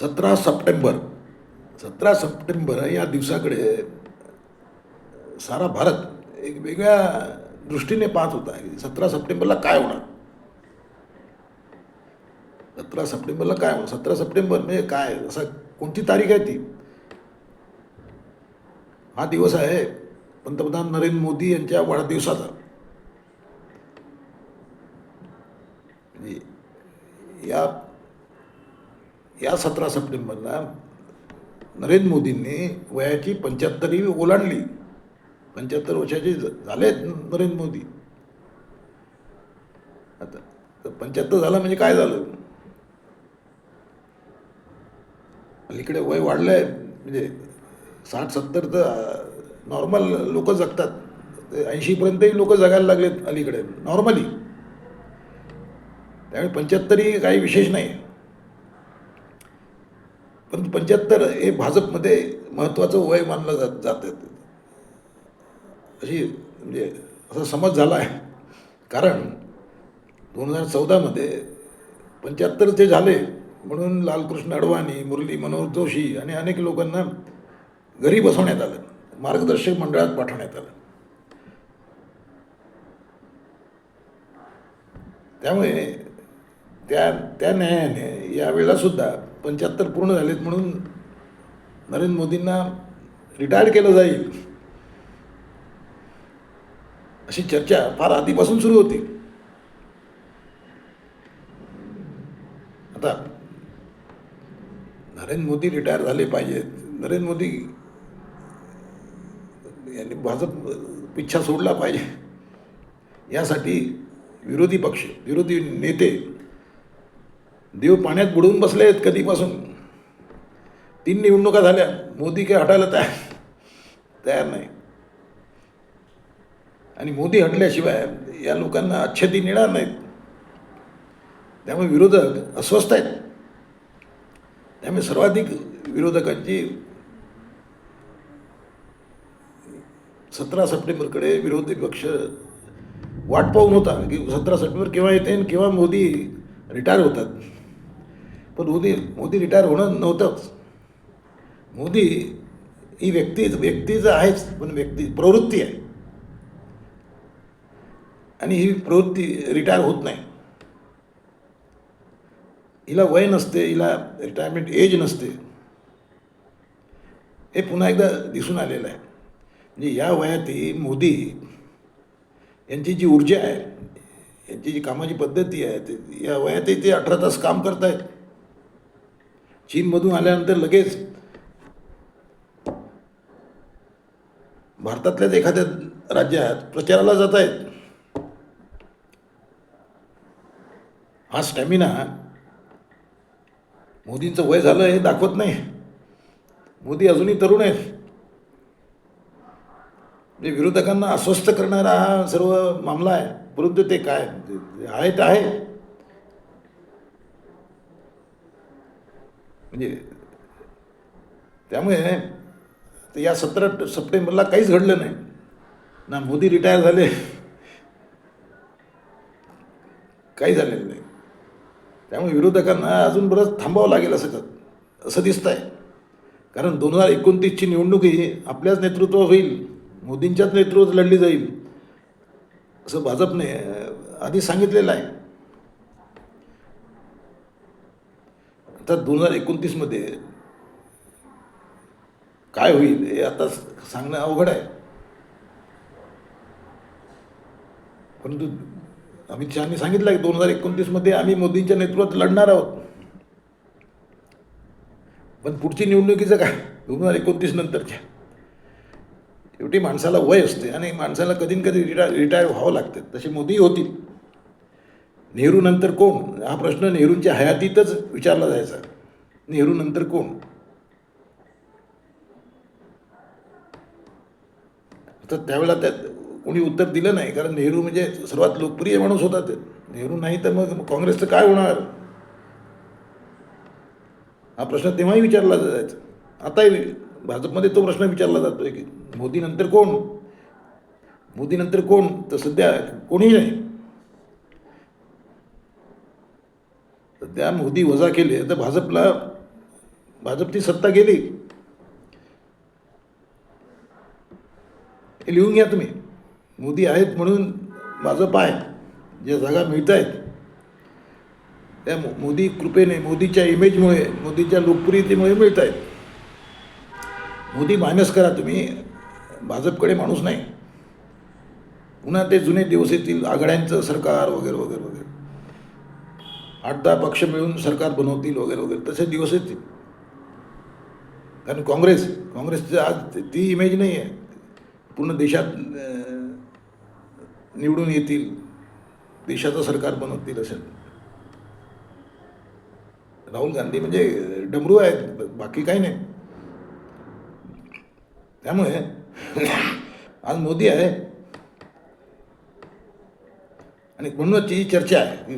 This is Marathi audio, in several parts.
सतरा सप्टेंबर सतरा सप्टेंबर या दिवसाकडे सारा भारत एक वेगळ्या दृष्टीने पाहत होता. सतरा सप्टेंबरला काय होणार? सतरा सप्टेंबरला काय होणार? सतरा सप्टेंबर म्हणजे काय? असं कोणती तारीख आहे ती? हा दिवस आहे पंतप्रधान नरेंद्र मोदी यांच्या वाढदिवसाचा. म्हणजे या या सतरा सप्टेंबरला नरेंद्र मोदींनी वयाची पंच्याहत्तरी ओलांडली. पंच्याहत्तर वर्षाचे झाले झालेत नरेंद्र मोदी. आता तर पंच्याहत्तर झालं म्हणजे काय झालं? अलीकडे वय वाढलं आहे म्हणजे साठ सत्तर तर नॉर्मल लोक जगतात. ऐंशीपर्यंतही लोक जगायला लागलेत अलीकडे नॉर्मली. त्यामुळे पंच्याहत्तरही काही विशेष नाही. परंतु पंच्याहत्तर हे भाजपमध्ये महत्त्वाचं वय मानलं जात जातं अशी म्हणजे असा समज झाला आहे. कारण दोन हजार चौदामध्ये पंच्याहत्तर ते झाले म्हणून लालकृष्ण अडवाणी मुरली मनोहर जोशी आणि अनेक लोकांना घरी बसवण्यात आलं. मार्गदर्शक मंडळात पाठवण्यात आलं. त्यामुळे त्या त्या न्यायाने यावेळेला सुद्धा पंच्याहत्तर पूर्ण झालेत म्हणून नरेंद्र मोदींना रिटायर्ड केलं जाईल. अशी चर्चा फार आधीपासून सुरू होती. आता नरेंद्र मोदी रिटायर झाले पाहिजेत. नरेंद्र मोदी यांनी भाजप पिच्छा सोडला पाहिजे. यासाठी विरोधी पक्ष विरोधी नेते देव पाण्यात बुडवून बसले आहेत कधीपासून? तीन निवडणुका झाल्या. मोदी काय हटायला तयार तयार नाही. आणि मोदी हटल्याशिवाय या लोकांना अच्छेदी येणार नाहीत. त्यामुळे विरोधक अस्वस्थ आहेत. त्यामुळे सर्वाधिक विरोधकांची सतरा सप्टेंबरकडे विरोधी पक्ष वाट पाहून होता. की सतरा सप्टेंबर केव्हा येते आणि केव्हा मोदी रिटायर होतात. पण मोदी मोदी रिटायर होणं नव्हतंच मोदी ही व्यक्ती व्यक्तीचं आहेच पण व्यक्ती प्रवृत्ती आहे. आणि ही प्रवृत्ती रिटायर होत नाही. हिला वय नसते हिला रिटायरमेंट एज नसते. हे पुन्हा एकदा दिसून आलेलं आहे. म्हणजे या वयातही मोदी यांची जी ऊर्जा आहे यांची जी कामाची पद्धती आहे ते या वयातही ते अठरा तास काम करतायत. चीनमधून आल्यानंतर लगेच भारतातल्याच एखाद्या राज्यात प्रचाराला जात आहेत हा स्टॅमिना मोदींचं वय झालं हे दाखवत नाही. मोदी अजूनही तरुण आहेत. म्हणजे विरोधकांना अस्वस्थ करणारा हा सर्व मामला आहे. परंतु ते काय? आहे ते आहे. म्हणजे त्यामुळे तर या सतरा सप्टेंबरला काहीच घडलं नाही. ना मोदी रिटायर झाले काही झालेलं नाही. त्यामुळे विरोधकांना अजून बरंच थांबावं लागेल असं असं दिसतं आहे कारण दोन हजार एकोणतीसची निवडणूक ही आपल्याच नेतृत्वात होईल मोदींच्याच नेतृत्वात लढली जाईल असं भाजपने आधी सांगितलेलं आहे. आता दोन हजार एकोणतीसमध्ये काय होईल हे आता सांगणं अवघड आहे. परंतु अमित शहानी सांगितलं की दोन हजार एकोणतीसमध्ये आम्ही मोदींच्या नेतृत्वात लढणार आहोत. पण पुढची निवडणुकीचं काय? दोन हजार एकोणतीस नंतरच्या. शेवटी माणसाला वय असते आणि माणसाला कधी न कधी रिटायर रिटायर व्हावं लागते. तसे मोदीही होतील. नेहरू नंतर कोण? हा प्रश्न नेहरूंच्या हयातीतच विचारला जायचा. नेहरू नंतर कोण? तर त्यावेळेला त्यात कोणी उत्तर दिलं नाही कारण नेहरू म्हणजे सर्वात लोकप्रिय माणूस होता ते. नेहरू नाही तर मग काँग्रेसचं काय होणार? हा प्रश्न तेव्हाही विचारला जायचा. आताही भाजपमध्ये तो प्रश्न विचारला जातोय की मोदीनंतर कोण? मोदीनंतर कोण? तर सध्या कोणीही नाही. त्या मोदी वजा केले तर भाजपला भाजपची सत्ता गेली. हे लिहून घ्या तुम्ही. मोदी आहेत म्हणून भाजप आहे ज्या जागा मिळत आहेत त्या मोदी कृपेने मोदीच्या इमेजमुळे मोदीच्या लोकप्रियतेमुळे मिळत आहेत मोदी मायनस करा तुम्ही. भाजपकडे माणूस नाही. पुन्हा ते जुने दिवस येतील आघाड्यांचं सरकार वगैरे वगैरे वगैरे. आठ दहा पक्ष मिळून सरकार बनवतील वगैरे वगैरे तसे दिवस येतील. कारण काँग्रेस काँग्रेसचं आज ती इमेज नाही आहे. पूर्ण देशात निवडून येतील. देशाचं सरकार बनवतील असेल राहुल गांधी म्हणजे डमरू आहेत बाकी काही नाही. त्यामुळे आज मोदी आहे. आणि म्हणूनच ही चर्चा आहे.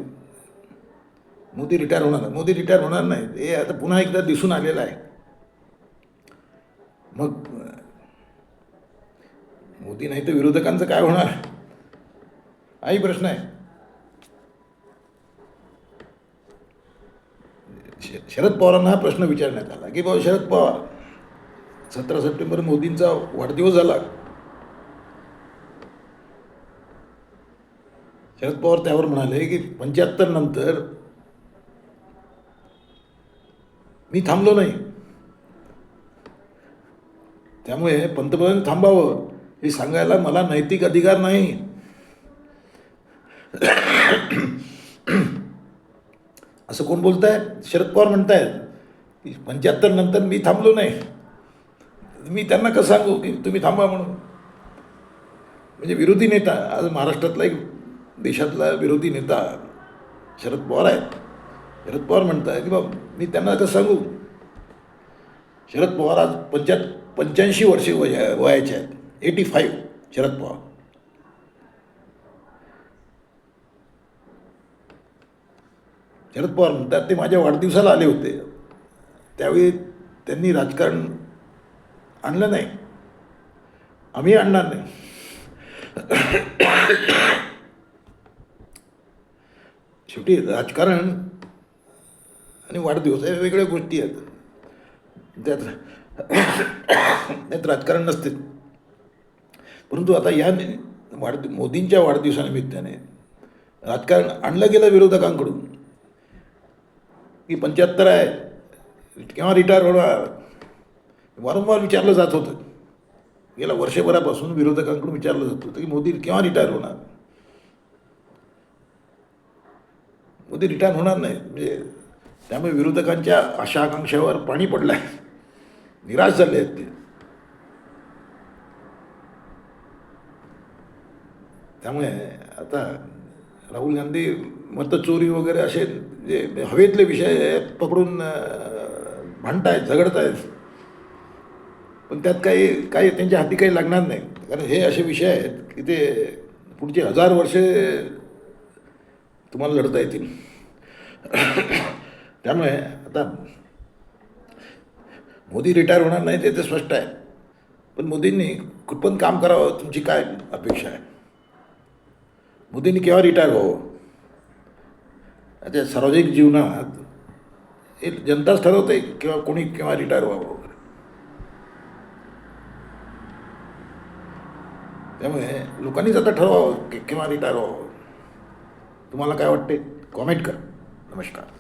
मोदी रिटायर होणार. मोदी रिटायर होणार नाही. हे आता पुन्हा एकदा दिसून आलेलं आहे. मग मोदी नाही तर विरोधकांचं काय होणार? हाही प्रश्न आहे. श- शरद पवारांना हा प्रश्न विचारण्यात आला की बाबा शरद पवार सतरा सप्टेंबर मोदींचा वाढदिवस झाला. शरद पवार त्यावर म्हणाले की पंच्याहत्तर नंतर मी थांबलो नाही. त्यामुळे पंतप्रधान थांबावं हे सांगायला मला नैतिक अधिकार नाही. असं कोण बोलत आहे शरद पवार म्हणतायत की पंच्याहत्तर नंतर मी थांबलो नाही. मी त्यांना कसं सांगू की तुम्ही थांबा म्हणून? म्हणजे विरोधी नेता आज महाराष्ट्रातला एक देशातला विरोधी नेता शरद पवार आहेत. शरद पवार म्हणताय की बाबा मी त्यांना आता सांगू. शरद पवार आज पंच्या पंच्याऐंशी वर्षे वय वयाचे आहेत. Eighty five Sharad Pawar. Sharad Pawar म्हणतात ते माझ्या वाढदिवसाला आले होते. त्यावेळी त्यांनी राजकारण आणलं नाही. आम्ही आणणार नाही. शेवटी राजकारण आणि वाढदिवस या वेगळ्या गोष्टी आहेत. त्यात त्यात राजकारण नसते. परंतु आता या नि- वाढ मोदींच्या वाढदिवसानिमित्ताने राजकारण आणलं गेलं विरोधकांकडून. की पंच्याहत्तर आहे केव्हा रिटायर होणार. वारंवार विचारलं जात होतं. गेल्या वर्षभरापासून विरोधकांकडून विचारलं जात होतं की मोदी केव्हा रिटायर होणार? मोदी रिटायर होणार नाही. म्हणजे त्यामुळे विरोधकांच्या आशा आकांक्षावर पाणी पडलं आहे निराश झाले आहेत ते. त्यामुळे आता राहुल गांधी मतचोरी वगैरे असे जे हवेतले विषय पकडून अं, भांडतायत झगडतायत. पण त्यात काही काही त्यांच्या हाती काही लागणार नाही. कारण हे असे विषय आहेत की ते पुढचे हजार वर्षे तुम्हाला लढता येतील. त्यामुळे आता मोदी रिटायर होणार नाही ते तर स्पष्ट आहे. पण मोदींनी कुठपण काम करावं तुमची काय अपेक्षा आहे? मोदींनी केव्हा रिटायर व्हावं? अच्छा सार्वजनिक जीवनात हे जनताच ठरवते किंवा कोणी केव्हा रिटायर व्हावं वगैरे. त्यामुळे लोकांनीच आता ठरवावं की केव्हा रिटायर व्हावं. तुम्हाला काय वाटते कॉमेंट करा. नमस्कार.